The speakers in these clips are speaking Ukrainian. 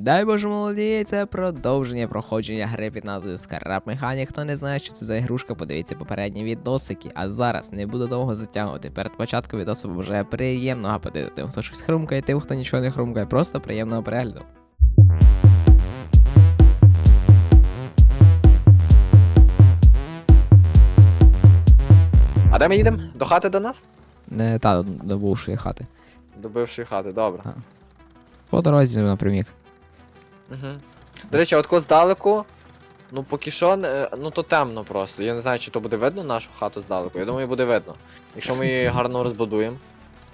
Дай Боже молоді, це продовження проходження гри під назвою Scarab Mechanic. Хто не знає, що це за ігрушка, подивіться попередні відосики. А зараз не буду довго затягувати. Перед початком відосу бажаю приємного апетиту тим, хто щось хрумкає, тим, хто нічого не хрумкає. Просто приємного перегляду. А де ми їдемо? До хати до нас? Не та до бувшої хати. До бившої хати, добре. По дорозі напрямік. Угу. До речі, от ко здалеку, ну поки що, ну то темно просто. Я не знаю, чи то буде видно нашу хату здалеку. Я думаю, буде видно. Якщо ми її гарно розбудуємо.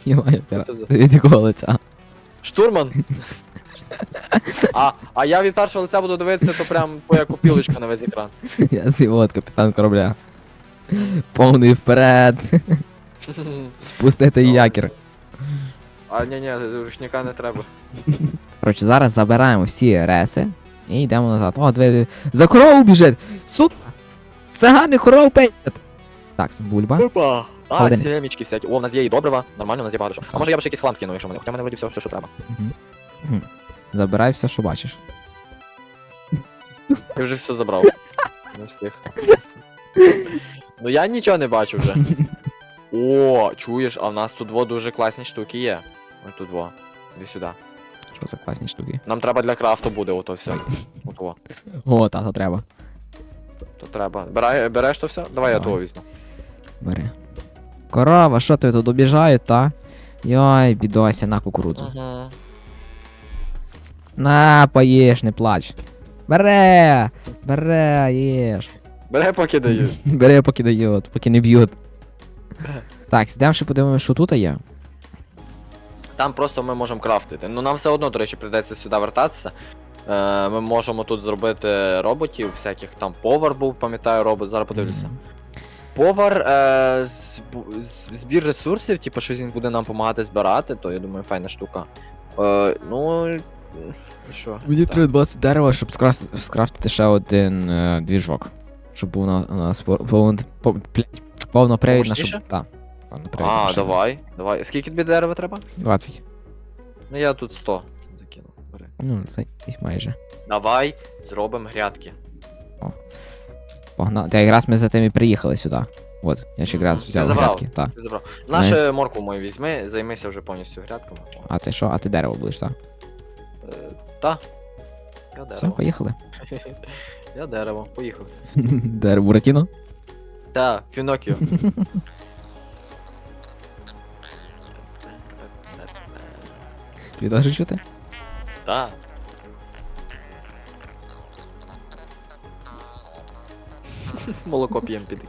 Йомаю, Це від якого лиця. Штурман! А, а я від першого лиця буду дивитися, то прям твоя копілочка на весь екран. Я от капітан корабля. Повний вперед. Спустити якір. А ні, ні, рушника не треба. Коротше, зараз забираємо всі реси і йдемо назад. О, диви, за корову біжить! Сука! Цигани коров петять! Так, бульба. Опа! А, Холодильник. сімечки всякі. О, в нас є і добрива, нормально, у нас є багато що. А може я б ще якийсь хлам скину, якщо мене. Хоча в мене вроді все, все, що треба. Мгм. Мгм. Забирай все, що бачиш. Я вже все забрав. Не встиг. Ну я нічого не бачу вже. О, чуєш, а в нас тут во дуже класні штуки є. Ось тут во. Іди сюди. Що за класні штуки. Нам треба для крафту буде ото все. Ото. О, та, то треба. То треба. Берай, береш то все? Давай я Давай. того візьму. Бери. Корова, що ти тут обіжають, та? Йой, бідося, на кукурудзу. Угу. На, поїж, не плач. Бере! Бере, їж. Бере поки даю. Бере, поки дають, поки не б'ють. Так, сідемо ще подивимося, що тут є. Там просто ми можемо крафтити. Ну нам все одно, до речі, прийдеться сюди вертатися. Е, ми можемо тут зробити роботів, всяких там повар був, пам'ятаю, робот, зараз подивлюся. Повар е, збір ресурсів, типу, щось він буде нам допомагати збирати, то я думаю, файна штука. Е, ну. і Що? Мені треба 20 дерева, щоб скрафтити ще один е, двіжок. Щоб був на, у нас пов- повн- пов- блядь, повнопривідна, щоб. Так. повнопривідна А, машина. давай, давай. Скільки тобі дерева треба? 20. Ну я тут 100 закинув. Бери. Ну, це майже. Давай зробимо грядки. Погнали. Та якраз ми за тим і приїхали сюди. От, я ще якраз Ти взяв забрав? грядки. Так. Ти забрав. Наше Знаєш- морку мою візьми, займися вже повністю грядками. О, А ти що? А ти дерево будеш, так? Е, та. Я Все, дерево. поїхали. Я дерево, поїхав. Дерево Буратіно? Та, Пінокіо. Тобі теж чути? Та. Молоко п'єм піди.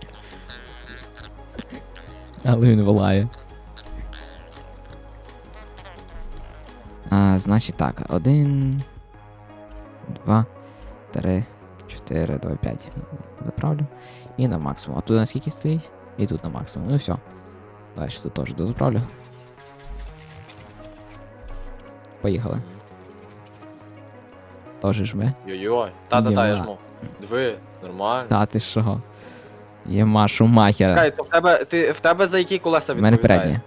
Але він волає. А, значить так, один. Два, три, чотири, два, п'ять. Заправлю. І на максимум. А тут наскільки стоїть? І тут на максимум. Ну все. Далі тут теж дозаправлю. Поїхали. Теж жми. Йой-йой. Та-та-та, я Єма. жму. Диви, нормально. Та ти що? Єма шумахера. Чекай, то в тебе, ти, в тебе за які колеса У мене передні.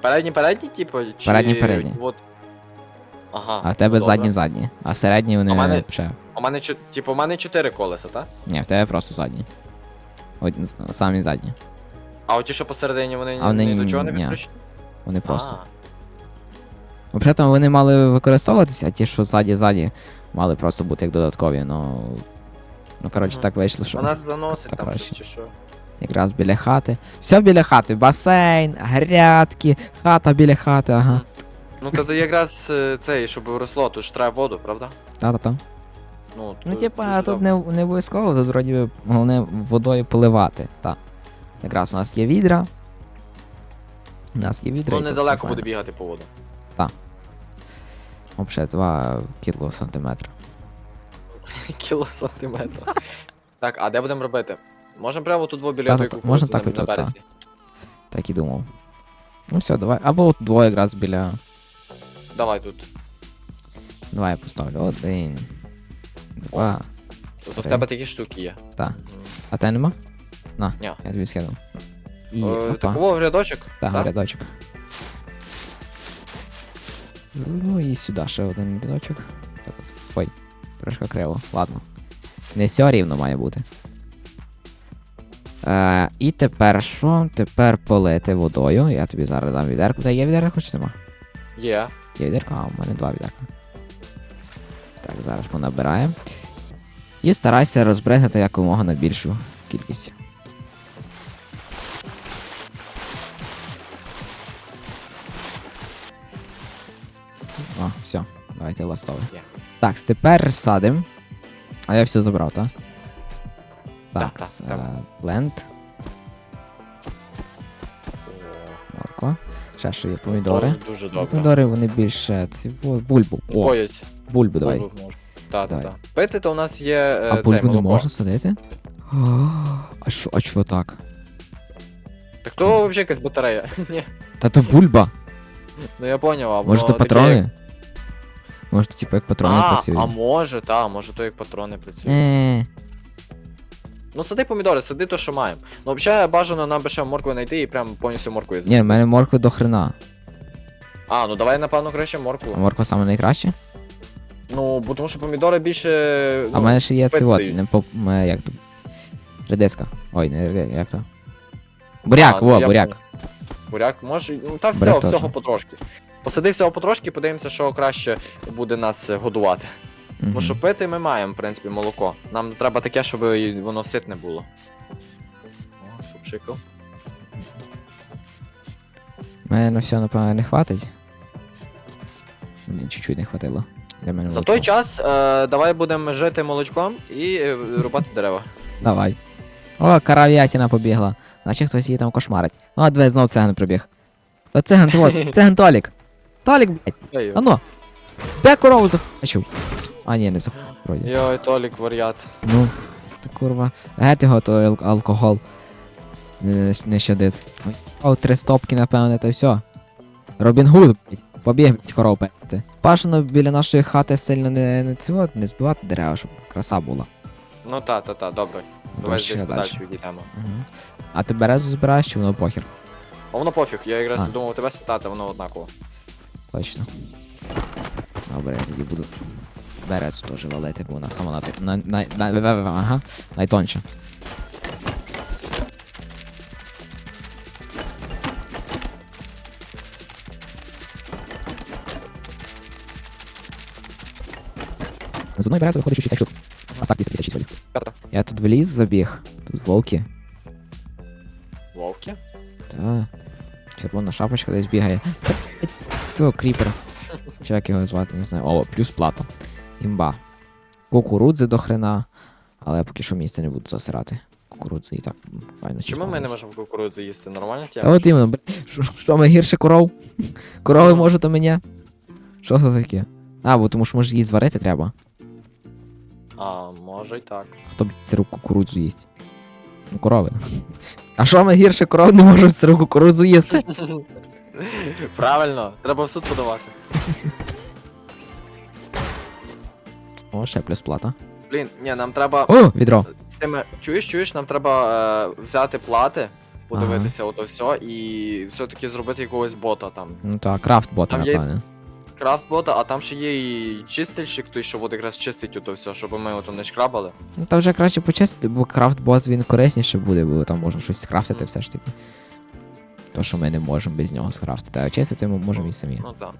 Передні, передні, типу? Чи... Передні, передні. От... Ага. А в тебе добре. задні задні. А середні вони А в мене- ще. У мене, чо- типу, у мене чотири колеса, так? Ні, в тебе просто задні. Одні, самі задні. А оті, що посередині, вони, А вони ні до чого не ні. підключені? Вони просто. А, Взагалі там вони мали використовуватися, а ті, що ззаді ззаді, мали просто бути як додаткові, ну. Ну, коротше, так вийшло, що Вона нас заносить так там краще. чи що. якраз біля хати. Все біля хати, басейн, грядки, хата біля хати, ага. Ну тоді якраз е, цей, щоб росло, тут ж треба воду, правда? Та-та-та. Ну, Ну, типа, дуже тут не, не обов'язково, тут вроді би, головне водою поливати. Так. Якраз у нас є відра. У нас є відра. Ну і тут недалеко буде файно. бігати по воду. Взагалі, 2 кіло сантиметра. Кіло сантиметра. Так, а де будемо робити? Можемо прямо тут біля Та, тої та, та, кукурудзи можна так на, і на тут, та. березі. Так і думав. Ну все, давай. Або от двоє якраз біля. Давай тут. Давай я поставлю. Один. Два. Тобто в тебе такі штуки є. Так. А те нема? На, Ні. я тобі скинув. І. Е, опа. Такого в рядочок? Так, так? рядочок. Ну і сюди ще один будиночок. Так от. Ой, трошки криво. Ладно. Не все рівно має бути. Е, і тепер що? Тепер полити водою. Я тобі зараз дам відерку. Та є відерка хоч нема? Є. Є відерка, а у мене два відерка. Так, зараз понабираємо. І старайся розбризгати якомога на більшу кількість. О, все, давайте ластове. Є. Так, тепер садим. А я все забрав, так? Так, Так, так, так. Ленд, морква. Ще що є помідори. Дуже- добре. Помідори вони більше. Ці бульбу. О, Боять. бульбу давай. Так, так, так. Пити то у нас є е, А бульбу не можна садити? А що, а чого так? Так то взагалі якась батарея. Та то бульба. Ну я поняв, а Може це патрони? Може це типу як патрони А, працюють? а може, та, може то як патрони працюють. Е, Ну сади помідори, сади то, що маємо. Ну взагалі бажано нам би ще моркви знайти і прям повністю морквою Ні, в засадити. мене моркви до хрена. А, ну давай напевно краще А моркву. морква саме найкраще? Ну, бо тому що помідори більше. А Ну, в мене ще є це от, дають. не по. м, як то. Редиска. Ой, не реди- як то. Буряк, а, ну, во, я буряк. понял. Буряк, може, ну та Буряк всього, всього потрошки. Посади всього потрошки, подивимося, що краще буде нас годувати. Мгм. Бо що пити ми маємо, в принципі, молоко. Нам треба таке, щоб воно ситне було. О, супчику. Мене на все, напевно, не хватить. Блін, чуть-чуть не хватило. Для мене За молочка. той час е, давай будемо жити молочком і е, рубати дерева. Давай. О, карав'ятіна побігла. Наче хтось її там кошмарить. О, диви, знов циган прибіг. То циган, то от, циган Толік. Толік, блядь, Ей, ано. Де корову захочу? А, ні, не захочу, вроді. Йой, Толік, варіат. Ну, ти курва. Геть його той ал- алкоголь. Не, не щадить. Ой, О, три стопки, напевне, та й все. Робін Гуд, блядь. Побіг, блядь, коров пити. Бажано біля нашої хати сильно не, не, цього, не збивати дерева, щоб краса була. Ну та, та, та, добре. Давай ще десь далі. подальше відійдемо. Угу. А ти березу збираєш чи воно похер? А воно пофіг, я якраз А. думав тебе спитати, воно однаково. Точно. Добре, я тоді буду березу теж валити, бо вона сама на, на, на, на, на, на ага, найтонша. З одної берези виходить 60 штук. А старт 256 волів. Я тут в ліс забіг. Тут вовки. Вовки? Та. Червона шапочка десь бігає. То кріпер. Чи як його звати, не знаю. О, плюс плата. Імба. Кукурудзи до хрена. Але я поки що місце не буду засирати. Кукурудзи і так файно всі Чому ми не можемо кукурудзу їсти? Нормально Та от іменно, бля, що- що ми гірше коров? Корови можуть, а мене? Що це таке? А, бо тому що може її зварити треба. А, може й так. Хто б сиру кукурудзу їсть? Ну, корови. А що ми гірше коров не можуть сиру кукурудзу їсти? Правильно, треба в суд подавати. О, ще плюс плата. Блін, ні, нам треба О, відро. з тими. Чуєш, чуєш, нам треба е, взяти плати, подивитися ото все і все-таки зробити якогось бота там. Ну так, крафт бота, Там є- напевне. Крафт бота, а там ще є і чистильщик, той, що от якраз чистить ото все, щоб ми ото не шкрабали. Ну та вже краще почистити, бо крафт-бот він корисніше буде, бо там можна щось скрафтити все ж таки. То, що ми не можемо без нього скрафтити, а чистити ми можемо і самі. Ну так.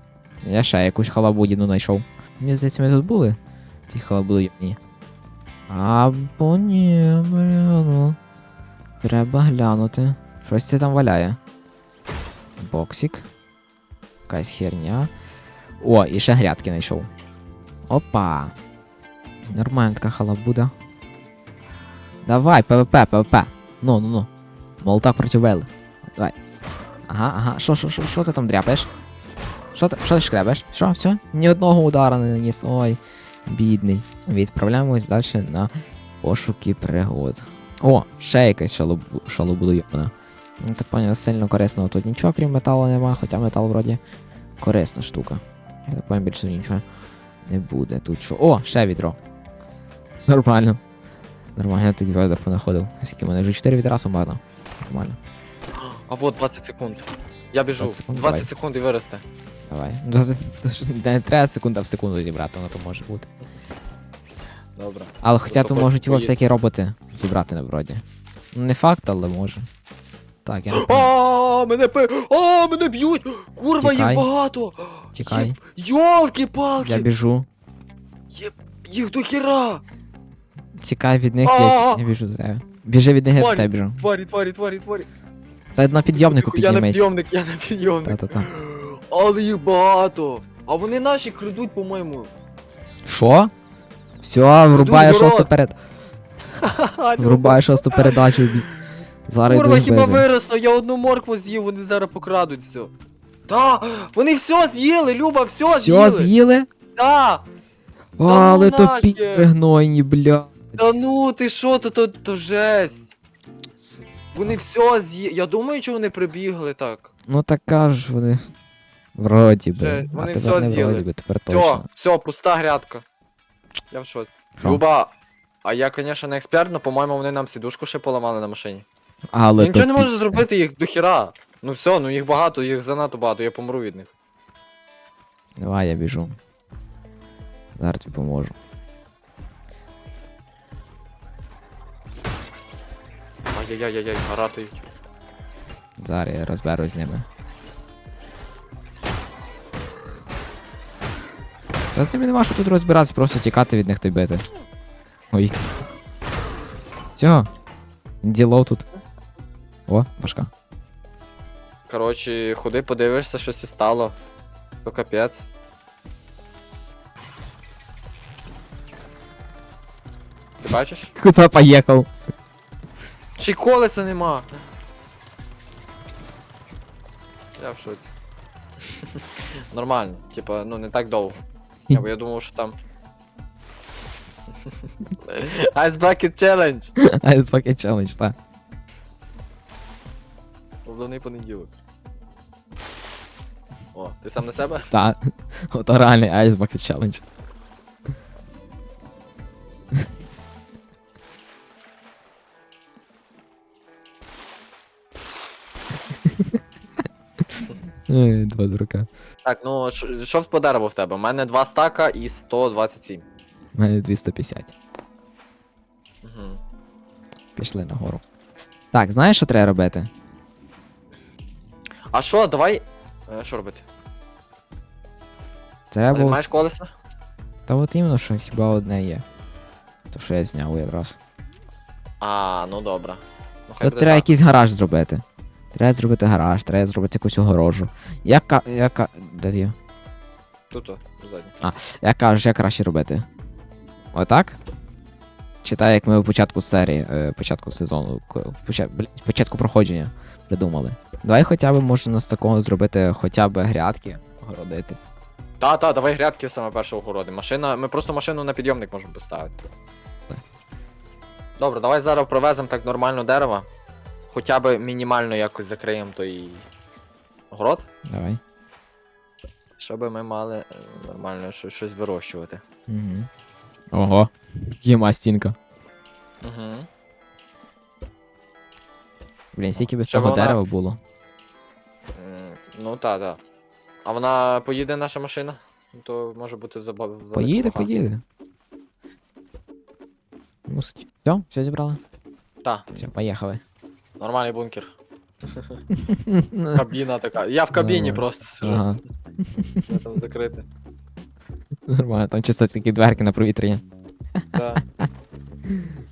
Я ще якусь халабудіну знайшов. Мені здається, ми тут були. Ті халабудіні. Або ні, бля, ну. Треба глянути. Щось це там валяє. Боксик. Якась херня. О, і ще грядки знайшов. Опа. Нормальна така халабуда. Давай, ПВП, ПВП. Ну, ну, ну. Молоток проти Вели. Давай. Ага, ага. Що, що, що, що ти там дряпаєш? Що ти, що ти шкребеш? Що, все? Ні одного удара не наніс. Ой, бідний. Відправляємось далі на пошуки пригод. О, ще якась шалобу, шалобудойобана. Ну, так поняв, сильно корисного тут нічого, крім металу нема, хоча метал вроді корисна штука. Я так поняв, більше нічого не буде. Тут що. О, ще відро. Нормально. Нормально, я тобі ведер понаходив. Скільки в мене вже 4 відра сумарно. Нормально. А от 20 секунд. Я біжу. 20 секунд, 20 давай. секунд і виросте. Давай. Ну, то- то ж Не треба секунда в секунду зібрати, воно то може бути. Добре. Але хоча то можуть його всякі роботи зібрати на вроді. Ну, Не факт, але може. Так, я не пам'ятаю. А, мене пи. А, мене б'ють! Курва, їх багато! Тікай. Йолки-палки! Я біжу. Є- Їх до хіра! Тікай від них, я, А! я біжу до тебе. Біжи від них, я до Тварі. тебе біжу. Тварі, тварі, тварі, тварі. Та на підйомнику Я на піднімись. підйомник, я на підйомник. Та-та-та. Але їх багато. А вони наші крадуть, по-моєму. Що? Все, врубає город. шосту перед. Врубає шосту передачу. бі- Зараз Курва, хіба вибив. виросло, я одну моркву з'їв, вони зараз покрадуть все. Та, вони все з'їли, Люба, все, Все з'їли. з'їли? Та, ну Але то нахер. гнойні, бля. та ну ти що, то, то, то жесть. Вони все з'їли. Я думаю, що вони прибігли так. Ну така ж вони. Вроді би. Вже а вони тепер все не з'їли. вроді би, тепер Все, точно. все, пуста грядка. Я в шоці. Що? Люба, а я, звісно, не експерт, але, по-моєму, вони нам сідушку ще поламали на машині. Але я нічого то не можу пі- зробити їх до хіра. Ну все, ну їх багато, їх занадто багато, я помру від них. Давай я біжу. Зараз тобі поможу. Ай-яй-яй-яй, ратують. Зараз я розберусь з ними. Та з ними нема що тут розбиратися, просто тікати від них та й бити. Ой. Все. Діло тут. О, башка. Коротше, ходи, подивишся, що сі стало. То капець. Ти бачиш? Куда поїхав? Чи й колеса нема. Я в шоці. Нормально, типа, ну не так довго. Я, бо я думав, що там. Ice Bucket Challenge! Ice Bucket Challenge, так. Головний понеділок. О, ти сам на себе? Так. Ото реальний Ice Bucket Challenge. Ой, Два дурака. Так, ну що що в по в тебе? У мене 2 стака і 127. У мене 250. Угу. Пішли нагору. Так, знаєш, що треба робити? А що, давай. е, Що робити? Треба. Ти маєш колеса? Та от іменно, що хіба одне є. То що я зняв якраз. А, ну добре. Ну, хай Тут буде треба так. якийсь гараж зробити. Треба зробити гараж, треба зробити якусь огорожу. Яка. Яка. Де є? Тут, от, задній. Як кажеш, як краще робити? Отак? Чи так, як ми в початку серії, е, початку сезону, в поча... блядь, початку проходження придумали. Давай хоча б можна з такого зробити хоча б грядки огородити. Та, та, давай грядки саме першого городи. Машина. Ми просто машину на підйомник можемо поставити. Добре, давай зараз провеземо так нормально дерево. Хоча б мінімально якось закриємо той город, Давай. щоб ми мали е, нормально щось, щось вирощувати. Угу. Ого. Єма стінка. Угу. Блін, скільки без Щоб того вона- дерева було. Ну та, та. А вона поїде наша машина? То може бути забав. Поїде, поїде. Мусить. Все, все зібрали? Так, Все, поїхали. Нормальний бункер. Кабіна така. Я в кабіні просто сижу. Ага. Я там закрите. Нормально, там чисто такі дверки на провітряння. Да.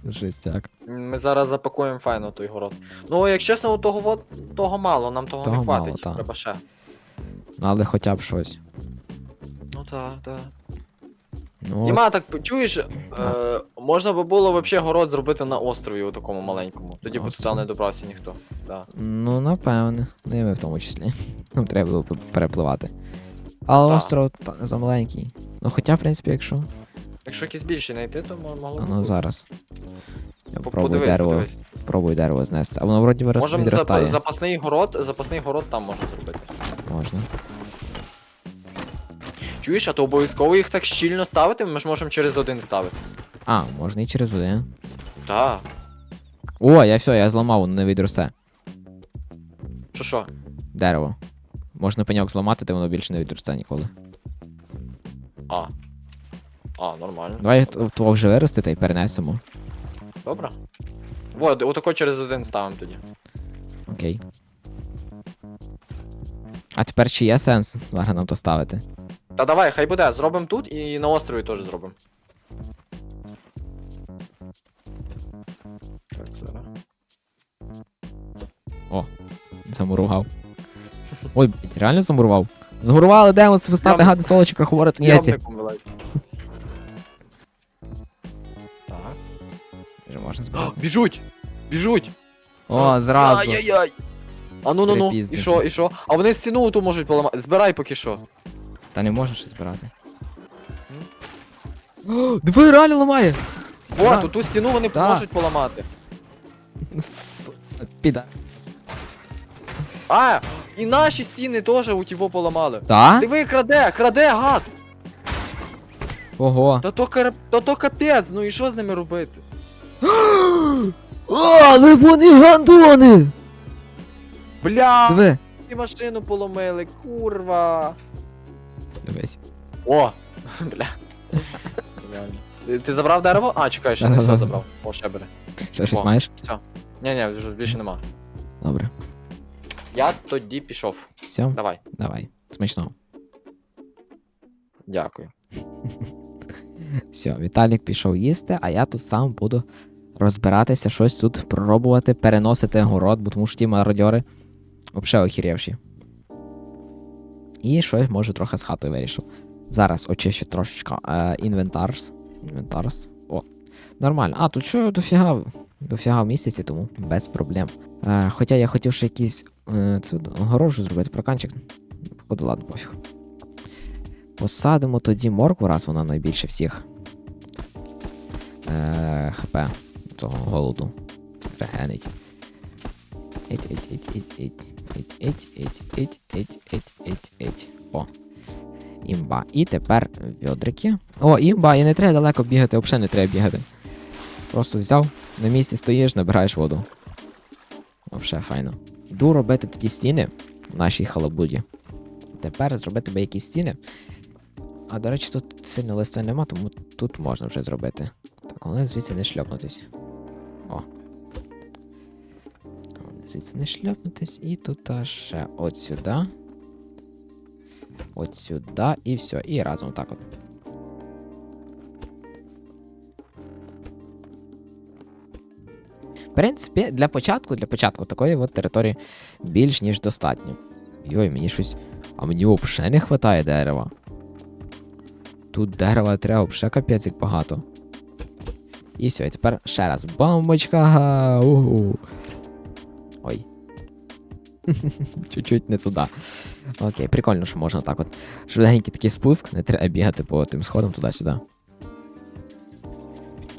Жестяк. Ми зараз запакуємо файно той город. Ну, як чесно, у того вот, того мало, нам того, Того не мало, хватить. та. Треба ще. Ну, але хоча б щось. Ну так, так. Ну, Іма, так чуєш, е, можна би було вообще город зробити на острові у такому маленькому. Тоді б сюди не добрався ніхто. Да. ну, напевне. Ну і ми в тому числі. Нам треба було п- перепливати. Але Так. остров та, замаленький. Ну хоча, в принципі, якщо. Якщо якісь більші знайти, то мо- могло А б ну бути. зараз. Я По- пробую подивись, дерево. подивись. Пробую дерево знести. А воно вроді вирос, Можемо відростає. зап- запасний город, запасний город там можна зробити. Можна. Чуєш, а то обов'язково їх так щільно ставити, ми ж можемо через один ставити. А, можна і через один. Так. О, я все, я зламав, воно не відросте. Що що? Дерево. Можна пеньок зламати, то воно більше не відросте ніколи. А. А, нормально. Давай т- твого вже вирости та й перенесемо. Добре. Вот, отако через один ставимо тоді. Окей. А тепер чи є сенс зараз нам то ставити? Та давай, хай буде, зробимо тут і на острові теж зробимо. Так, зараз. Замурував. Ой, блядь, реально замурував. Замурували, де це поставте Прям- гади сволочі краховори тунеці. Ямником вилазь. Так. Вже можна О, збирати. біжуть! Біжуть! О, зразу. Ай-яй-яй! А ну ну ну, і Стрепізник. що, і що? А вони стіну ту можуть поламати. Збирай поки що. Та не можна ще збирати. О, Диви, реально ламає! Вот, Да. ту стіну вони Да. можуть поламати. С- Піда. А! І наші стіни теж у тіво поламали. Та? Диви, краде, краде, гад! Ого. Та то, кар... Та то капець, ну і що з ними робити? О, але вони гандони! Бля! Диви. І машину поломили, курва. Дивись. О! Бля. Реально. Ти, ти забрав дерево? А, чекай, ще не все забрав. О, ще бери. Ще щось О. маєш? Все. Ні, ні, вже більше нема. Добре. Я тоді пішов. Все, Давай. давай. Смачного. Дякую. Все, Віталік пішов їсти, а я тут сам буду розбиратися, щось тут пробувати, переносити город, бо тому що ті мародьори взагалі охірівші. І щось може трохи з хатою вирішив. Зараз очищу трошечка е, інвентарс. О, нормально. А, тут що дофіга, дофіга в місяці, тому без проблем. Е, хоча я хотів ще якийсь е, це, огорожу зробити, проканчик. Походу, ладно, пофіг. Посадимо тоді моркву, раз вона найбільше всіх. Е, ХП того голоду. Регенить. Іть, іть, іть, іть, іть, іть, іть, іть, іть, іть, іть, іть, іть. О. Імба. І тепер відрики. О, імба, і не треба далеко бігати, взагалі не треба бігати. Просто взяв, на місці стоїш, набираєш воду. Взагалі файно. Йду робити такі стіни в нашій халабуді. Тепер зробити би якісь стіни. А до речі, тут сильно листва нема, тому тут можна вже зробити. Так, але звідси не шльопнутись. О. Звідси не шльопнутись, і тут ще от сюди. От сюди, і все. І разом так от. В принципі, для початку, для початку такої от території більш ніж достатньо. Йой, мені щось. А мені взагалі не вистачає дерева. Тут дерева треба взагалі капець як багато. І все, і тепер ще раз. Бомбочка! Угу. Чуть-чуть не туди. Окей, прикольно, що можна так от. Швиденький такий спуск, не треба бігати по тим сходам туди-сюди.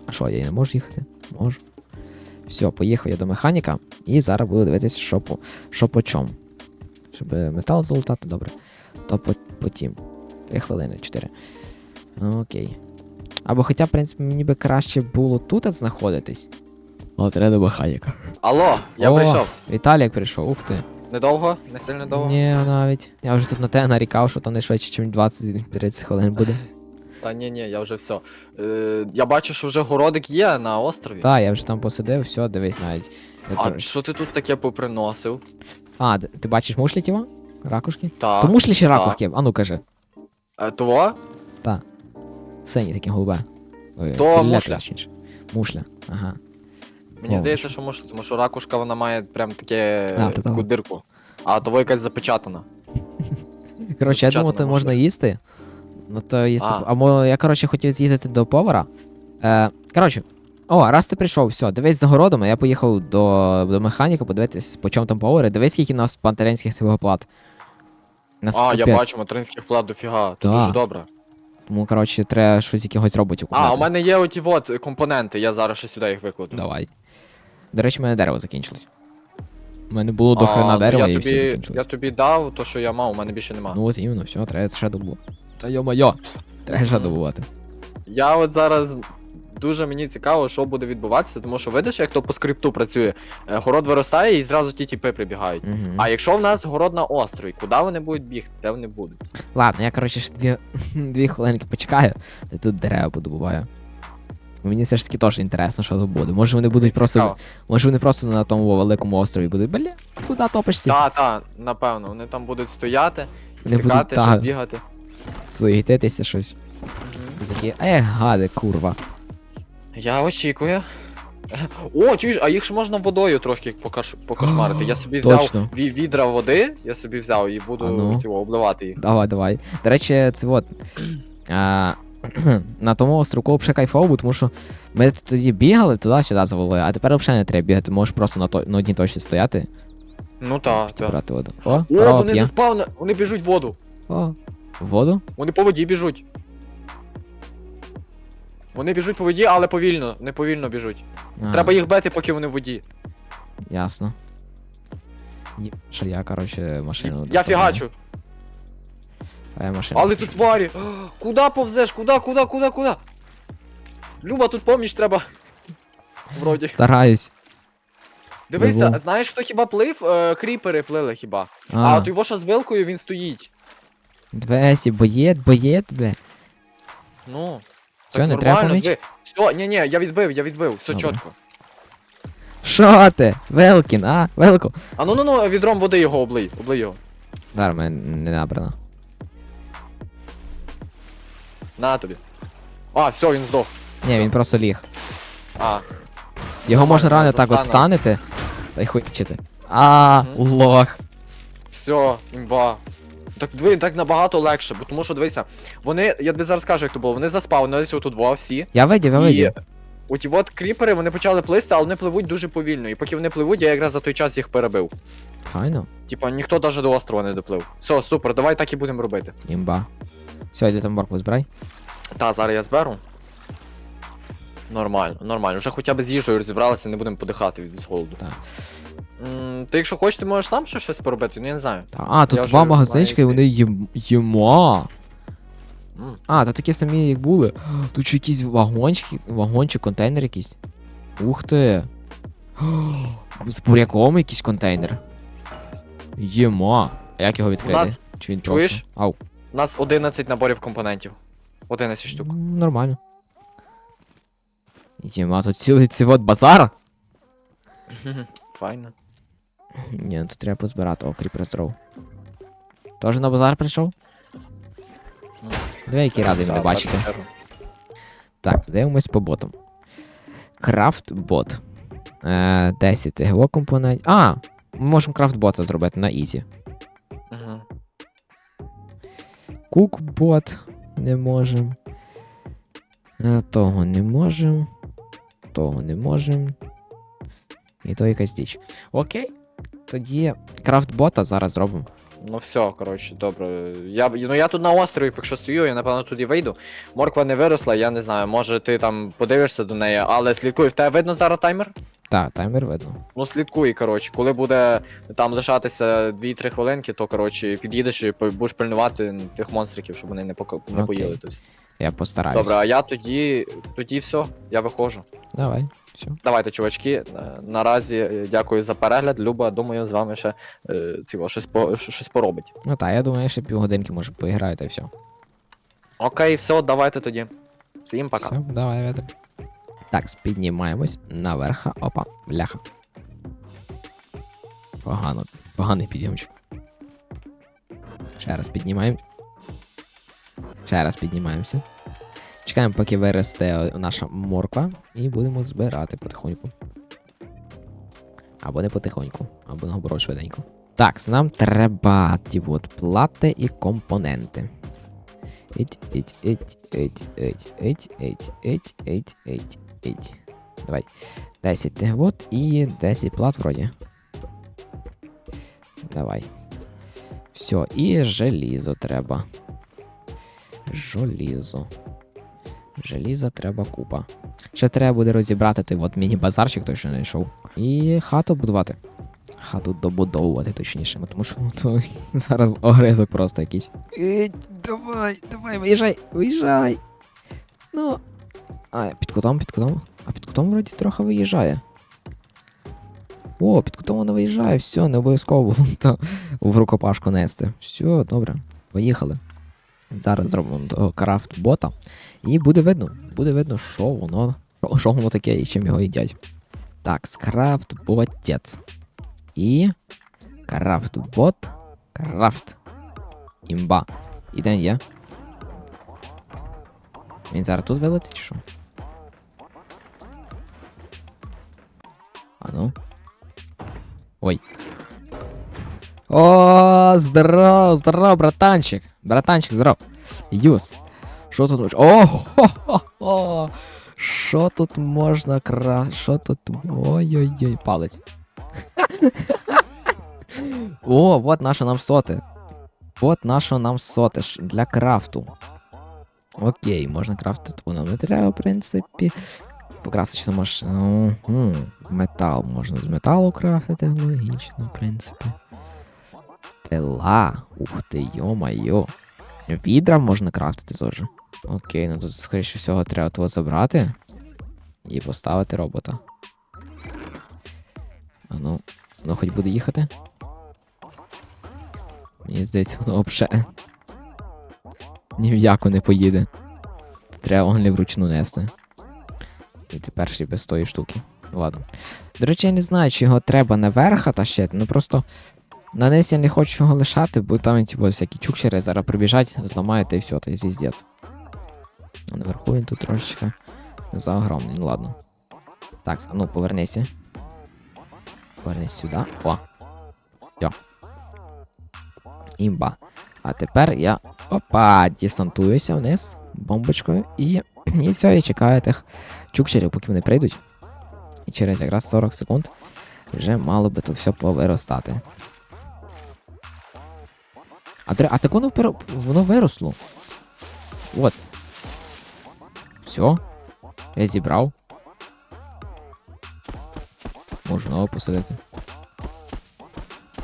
А що, я не можу їхати? Можу. Все, поїхав я до механіка, і зараз буду дивитися, що по, що по чому. Щоб метал залутати, добре. То по, потім. Три хвилини, чотири. Окей. Або хоча, в принципі, мені би краще було тут знаходитись. О, треба до механіка. Алло, я О, прийшов. Віталік прийшов, ух ти. Недовго? Не сильно довго? Ні, навіть. Я вже тут на те нарікав, що то не швидше, ніж 20-30 хвилин буде. Та ні, ні, я вже все. Е, я бачу, що вже городик є на острові. Так, я вже там посидив, все, дивись навіть. А що ти тут таке поприносив? А, ти бачиш мушлі тіва? Ракушки? Та. То мушлі чи ракушки? А ну кажи. Е, того? Сині такі голубе. Ой, То мушля. Мушля. Ага. Мені О, здається, що може, тому що ракушка вона має прям таке А, то таку так. дирку. А того якась запечатана. Коротше, я думав, то можна їсти. Ну то їсти. А. Або я, коротше, хотів з'їздити до повара. Е, коротше, о, раз ти прийшов, все, дивись за городом, а я поїхав до, до механіка подивитись, по чому там повари. Дивись, скільки у нас пантеринських цього плат. Нас А, я капець. бачу, материнських плат дофіга. То Да. дуже добре. Тому, коротше, треба щось якихось у купити. А, у мене є оті от компоненти, я зараз ще сюди їх викладу. Давай. До речі, в мене дерево закінчилось. У мене було до хрена ну, дерева і тобі, все Я тобі дав то, що я мав, у мене більше нема. Ну от іменно, все, треба ще добувати. Та йо-моє, треба ще добувати. Я от зараз дуже мені цікаво, що буде відбуватися, тому що видиш, як то по скрипту працює. Е, Город виростає і зразу ті тіпи прибігають. Угу. А якщо в нас город на острові, куди вони будуть бігти? Де вони будуть? Ладно, я, коротше, ще дві, дві хвилинки почекаю, та тут дерева подобуваю. Мені все ж таки теж інтересно, що тут буде. Може вони будуть просто. Цікаво. Може вони просто на тому великому острові будуть. Бля, куди топишся? Та, та, напевно, вони там будуть стояти, Вони будуть, скакати, та. щось бігати. Суєтитися щось. Такі, е, гади, курва. Я очікую. О, чуєш, а їх ж можна водою трохи покаш... покошмарити. Я собі взяв Точно. ві- відра води, я собі взяв і буду А ну. тіво, обливати їх. Давай, давай. До речі, це от. А, на тому островку взагалі кайфово, бо тому що ми тоді бігали туди-сюди завели, а тепер взагалі не треба бігати, можеш просто на, то, на одній точці стояти Ну так, так. брати воду. О, О, корова вони п'є. вони біжуть в воду. О, в воду? Вони по воді біжуть. Вони біжуть по воді, але повільно, не повільно біжуть. А, Треба їх бити, поки вони в воді. Ясно. Є- Що я, коротше, машину. Я доставляю. фігачу. А я машину. Але тут тварі. Куда повзеш? Куда, куда, куда, куда? Люба, тут поміч треба. Вроді. Стараюсь. Дивися, Пливу. знаєш, хто хіба плив? Е, кріпери плили хіба. А, А, от його що з вилкою він стоїть. Двесі, боєт, боєт, бля. Ну. Все, не треба поміч? диви. Все, ні, ні, я відбив, я відбив, все Добре. чітко. Що ти? Велкін, а? Велку. А ну ну ну, відром води його облий, облий його. Зараз мене не набрано. На тобі. А, все, він здох. Ні, він просто ліг. А, Його можна реально так от станете. Та й хуй вчити. А, лох. все, імба. Так диви, так набагато легше, бо тому що дивися, вони, я тобі зараз скажу, як то було, вони заспавнилися отут два всі. Я видів, я І видів. оті от кріпери вони почали плисти, але вони пливуть дуже повільно. І поки вони пливуть, я якраз за той час їх перебив. Файно. Типа ніхто навіть до острова не доплив. Все, супер, давай так і будемо робити. Імба. Все, йди там моркву збирай. Та, зараз я зберу. Нормально, нормально. Вже хоча б з їжею розібралися, не будемо подихати від голоду. Так. М, Ти якщо хочеш, ти можеш сам ще щось поробити, ну я не знаю. Та, а, тут Я два вже магазинчики, і маю вони їм... їма. М, А, то такі самі, як були. Тут ще якісь вагончики, вагончик, контейнер якийсь. Ух ти. З буряком якийсь контейнер. Єма. А як його відкрити? нас- Чи він чуєш? просто? Ау. У нас 11 наборів компонентів. 11 штук. М, Нормально. Єма, тут цілий цей от базар. Файно. Ні, ну тут треба позбирати. О, кріпер здоров. Тоже на базар прийшов? Диви, який радий мене бачити. Так, дивимось по ботам. Крафтбот. Е, 10 його компонентів. А! Ми можемо крафтбота зробити на ізі. Мгм. Кукбот не можемо. Е, того не можемо. Того не можемо. І то якась діч. Окей. Тоді крафтбота зараз зробимо. Ну все, коротше, добре. Я, ну я тут на острові, якщо стою, я напевно туди вийду. Морква не виросла, я не знаю, може ти там подивишся до неї, але слідкуй, в тебе видно зараз таймер? Так, таймер видно. Ну слідкуй, коротше, коли буде там лишатися 2-3 хвилинки, то коротше під'їдеш і будеш пильнувати тих монстриків, щоб вони не, пока... не поїли. Тобто. Я постараюсь. Добре, а я тоді. тоді все, я виходжу. Давай. Все. Давайте, чувачки. е, Наразі е, дякую за перегляд. Люба, думаю, з вами ще е, цього, щось, по, щось поробить. Ну так, я думаю, ще півгодинки може поіграю та й все. Окей, все, давайте тоді. Всім пока. Все, давай, Ветер. Так, піднімаємось наверх. Опа, бляха. Погано, поганий підйомчик. Ще раз піднімаємо. Ще раз піднімаємося. Чекаємо, поки виросте наша морква, і будемо збирати потихоньку. Або не потихоньку, або наоборот швиденько. Так, нам треба ті от плати і компоненти. Ить, ить, ить, ить, ить, ить, ить, ить, ить, ить, ить. Давай. 10 вот і 10 плат вроді. Давай. Все, і желізо треба. Желізо. Желіза треба купа. Ще треба буде розібрати той от міні-базарчик, той що не йшов. І хату будувати. Хату добудовувати, точніше, тому що то зараз огризок просто якийсь. Е, давай, давай, виїжджай, виїжджай. Ну. А, під кутом, під кутом. А під кутом вроді трохи виїжджає. О, під кутом вона виїжджає, все, не обов'язково було то в рукопашку нести. Все, добре, поїхали. Зараз зробимо того крафт бота. І буде видно, буде видно, що воно, що воно таке і чим його їдять. Так, скрафт ботець. І. Крафт бот. Крафт. Імба. І де є? Він зараз тут вилетить, що? А ну. Ой. О, здоров, здоров, братанчик. Братанчик, здоров. Юс. Що тут можна? О, хо, хо, тут можна кра... Що тут? Ой-ой-ой, палець. О, вот наше нам соти. Вот наше нам соти для крафту. Окей, можна крафтити воно не треба, в принципі. Покрасочна машина. Угу. Метал можна з металу крафтити, логічно, в принципі. Пила. Ух ти, йо-майо. Відра можна крафтити теж. Окей, ну тут, скоріше всього, треба того забрати і поставити робота. А ну, воно хоч буде їхати. Мені здається, воно взагалі ні в яку не поїде. Треба онлі вручну нести. І тепер ще без тої штуки. Ладно. До речі, я не знаю, чи його треба наверх тащити, ну просто на низ я не хочу його лишати, бо там, типу, всякі чукчери зараз прибіжать, зламають і все, та й звіздець. А наверху він тут трошечки заогромний, ну ладно. Так, а ну повернися. Повернись сюди. О. Все. Імба. А тепер я. Опа, десантуюся вниз бомбочкою і. І все, і чекаю тих чукчерів, поки вони прийдуть. І через якраз 40 секунд вже мало би то все повиростати. А, так воно, воно виросло. От. Все. Я зібрав. Можу нового посадити.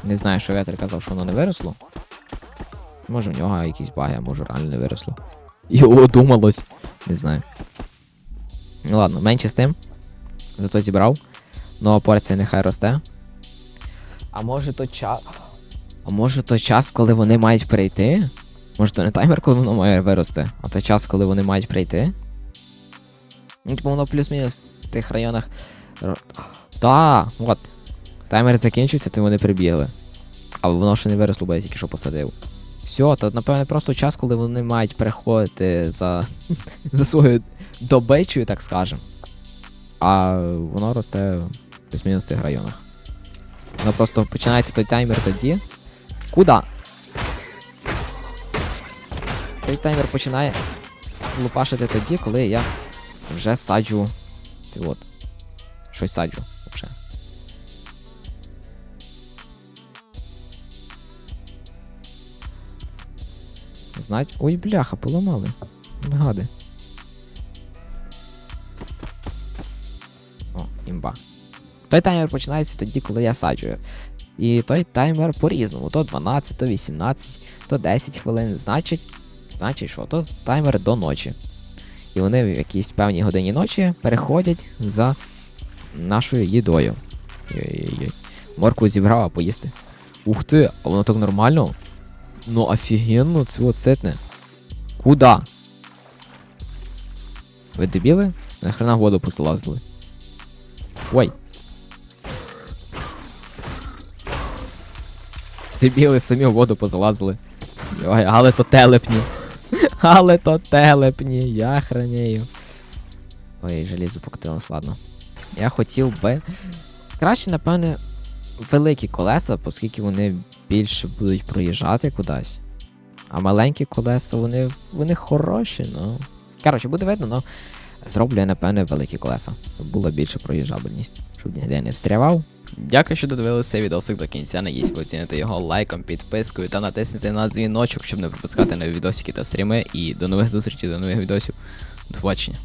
Не знаю, що вітер казав, що воно не виросло. Може в нього якісь баги, а може реально не виросло. Його думалось. Не знаю. Ну ладно, менше з тим. Зато зібрав. Нова порція нехай росте. А може то час. А може то час, коли вони мають прийти? Може то не таймер, коли воно має вирости, а то час, коли вони мають прийти? Ну, типу воно плюс-мінус в тих районах. Та, от. Таймер закінчився, то вони прибігли. А воно ще не виросло, бо я тільки що посадив. Все, то напевне просто час, коли вони мають переходити за, за свою добичою, так скажем. А воно росте плюс-мінус в цих районах. Воно просто починається той таймер тоді. Куда? Той таймер починає лупашити тоді, коли я вже саджу. Це от. Щось саджу, взагалі. Знать. Ой, бляха, поламали. Гади. О, імба. Той таймер починається тоді, коли я саджую. І той таймер по-різному. То 12, то 18, то 10 хвилин. Значить, значить що? То таймер до ночі. І вони в якійсь певній годині ночі переходять за нашою їдою. Ой-ой-ой. Моркву зібрав, а поїсти. Ух ти, а воно так нормально? Ну офігенно, це от ситне. Куда? Ви дебіли? Нахрена воду послазили? Ой. Дебіли самі в воду позалазили. Ой, але то телепні. Але то телепні, я хранею. Ой, желізо покотилось, ладно. Я хотів би. Краще, напевне, великі колеса, оскільки вони більше будуть проїжджати кудись. А маленькі колеса, вони, вони хороші, ну. Коротше, буде видно, ну. Зроблю я, напевне, великі колеса. Була більша проїжджабельність. Щоб ніде не встрявав. Дякую, що додивилися цей відосик до кінця. Надіюсь, ви оціните його лайком, підпискою та натиснете на дзвіночок, щоб не пропускати нові відосики та стріми. І до нових зустрічей, до нових відосів. До побачення.